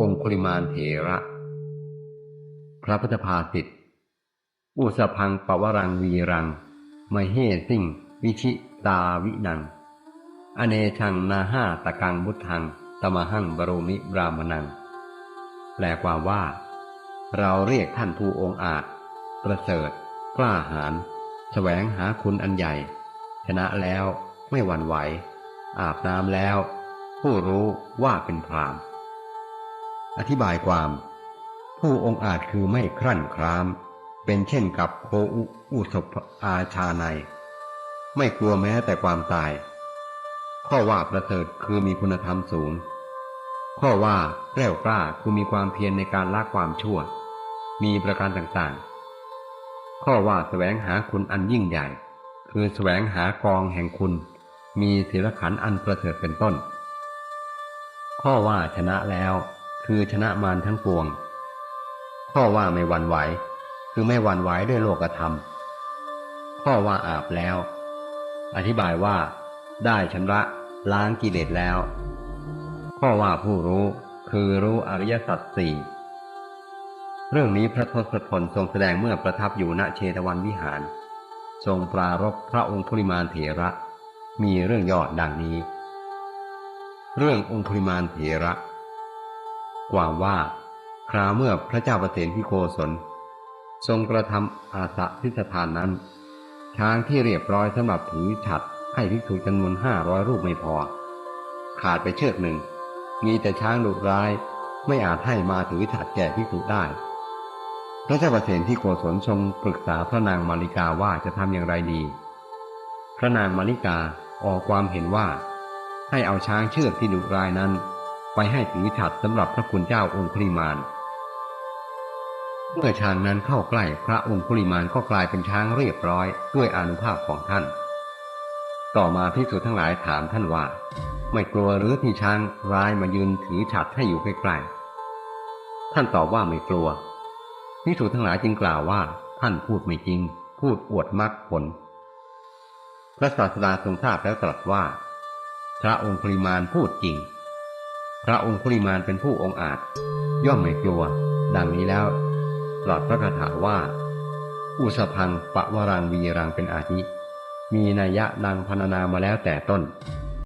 องคุลิมานเถระ พระพุทธภาษิตอุสพังปวรังวีรังไมเหสิ่ง วิชิตาวินัง อเนชังนาห้าตะกังบุทังตมหังบรมิบรามนัง แปลความว่า เราเรียกท่านผู้องอาจ ประเสริฐ กล้าหาญแสวงหาคุณอันใหญ่ ชนะแล้วไม่หวั่นไหว อาบน้ำแล้ว ผู้รู้ว่าเป็นพราม อธิบายความ ผู้องค์อาจคือไม่ครั่นคราม เป็นเช่นกับโคอุอุสภอาชาในไม่กลัวแม้แต่ความตาย ข้อว่าประเสริฐคือมีคุณธรรมสูง ข้อว่าแกล้วกล้าคือมีความเพียรในการละความชั่ว มีประการต่างๆ ข้อว่าแสวงหาคุณอันยิ่งใหญ่ คือแสวงหากองแห่งคุณ มีศีลขันอันประเสริฐเป็นต้น ข้อว่าชนะแล้ว คือชนะมารทั้งปวง ข้อว่าไม่หวั่นไหว คือไม่หวั่นไหวด้วยโลกธรรม ข้อว่าอาบแล้ว อธิบายว่า ได้ชำระล้างกิเลสแล้ว ข้อว่าผู้รู้คือรู้อริยสัจสี่เรื่องนี้พระทศพลทรงแสดงเมื่อประทับอยู่ณเชตวันวิหาร ทรงปรารบพระองค์พุริมาเถระ มีเรื่องยอดดังนี้ เรื่ององค์ุริมาเถระ ความว่าคราวเมื่อพระเจ้าประเสนที่โกศล ทรงกระทำอาสะทิสถานนั้น ช้างที่เรียบร้อยสำหรับถือฉัดให้ภิกษุจำนวนห้าร้อยรูปไม่พอ ขาดไปเชือกหนึ่ง มีแต่ช้างดุร้ายไม่อาจให้มาถือฉัดแก่ภิกษุได้ พระเจ้าประเสนที่โกศลทรงปรึกษาพระนางมาริกาว่าจะทำอย่างไรดี พระนางมาริกาออกความเห็นว่า ให้เอาช้างเชือกที่ดุร้ายนั้น ไปให้ถือฉัดสำหรับพระคุณเจ้าองคุลิมานเมื่อช้างนั้นเข้าใกล้พระองคุลิมานก็กลายเป็นช้างเรียบร้อยด้วยอนุภาพของท่าน ต่อมาพิสุทั้งหลายถามท่านว่า ไม่กลัวหรือที่ช้างร้ายมายืนถือฉัดให้อยู่ใกล้ๆท่านตอบว่าไม่กลัวพิสุทั้งหลายจึงกล่าวว่า ท่านพูดไม่จริง พูดอวดมรรคผลพระศาสดาทรงทราบแล้วตรัสว่า พระองคุลิมานพูดจริง พระองคุลิมานเป็นผู้องอาจ ย่อมไม่กลัว ดังนี้แล้วตรัสพระคาถาว่า อุสพังปะวรังวีรังเป็นอาทิมีนัยยะดังพรรณนามาแล้วแต่ต้น「